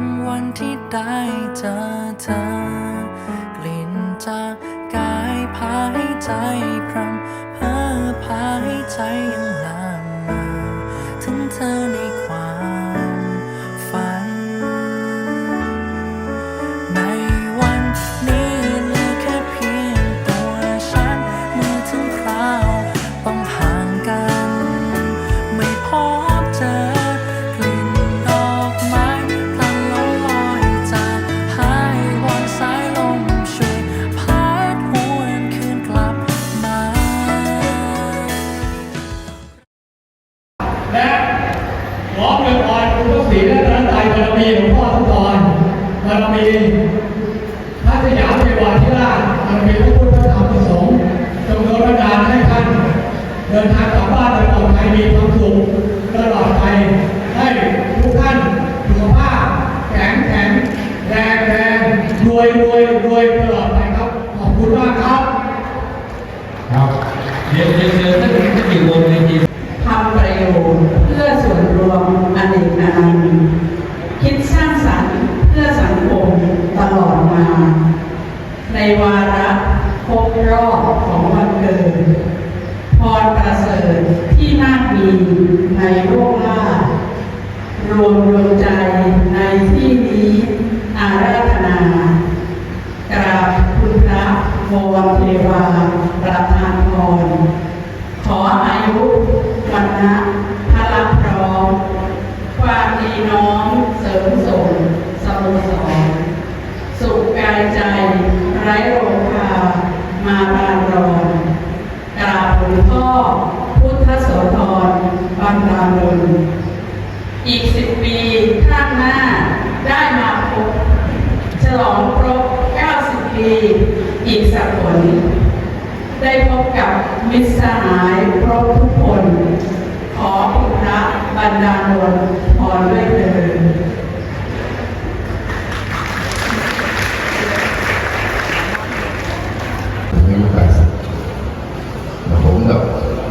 ำวันที่ได้เจอเธอกลิ่นจากกายพาให้ใจพรำเพ้อพาให้ใจยังลามมาถึงเธอใน ขอเงินพรคุณพระศรีและพระไตรบารมีหลวงพ่อทุกตอนบารมีพระสยามเทวาธิราชบารมีพระพุทธพระธรรมพระสงฆ์จงโดนบันดาลให้ท่าน เดินทางกลับบ้านโดยปลอดภัยมีความสุขตลอดไปให้ทุกท่านสุขภาพแข็งแข็งแรงแรงรวยรวยรวยตลอดไปครับ ขอบคุณมากครับ ครับเรียนเรียนเรียนท่านท่านอยู่บนเวที ทำ ประโยชน์ เพื่อส่วนรวมอเนกอนันต์คิดสร้างสรรค์เพื่อสังคมตลอดมา ในวาระครบรอบของวันเกิด พรประเสริฐที่มากมีในโลกลารวมดวงใจในที่นี้อาราธนากราบคุณพระวรเทวาประธานพรขออายุ วันนะพละพร้อม ความดีน้อมเสริมส่งสโมสรสุขกายใจ ไร้โรคามาบานรอนกราบหลวงพ่อ พุทธโสธรบรรดาลนอีกสิบปีข้างหน้าได้มาพบฉลองครบ 90 ปี อีกสักผลได้พบกับมิตรสหายครบทุก อันดาโนนพรด้วยเถิดผมกับ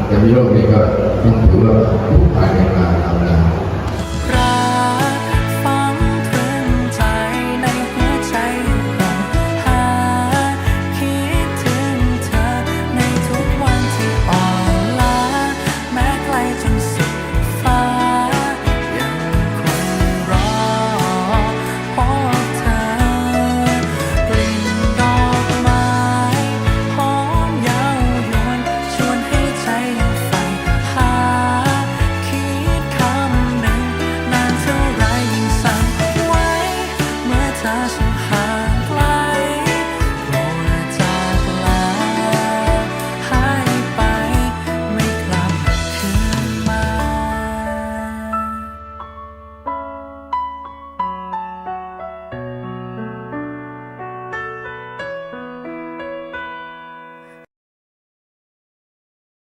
จะมีโรคนี้ก็ต้องถือว่าผ่านมาทำงาน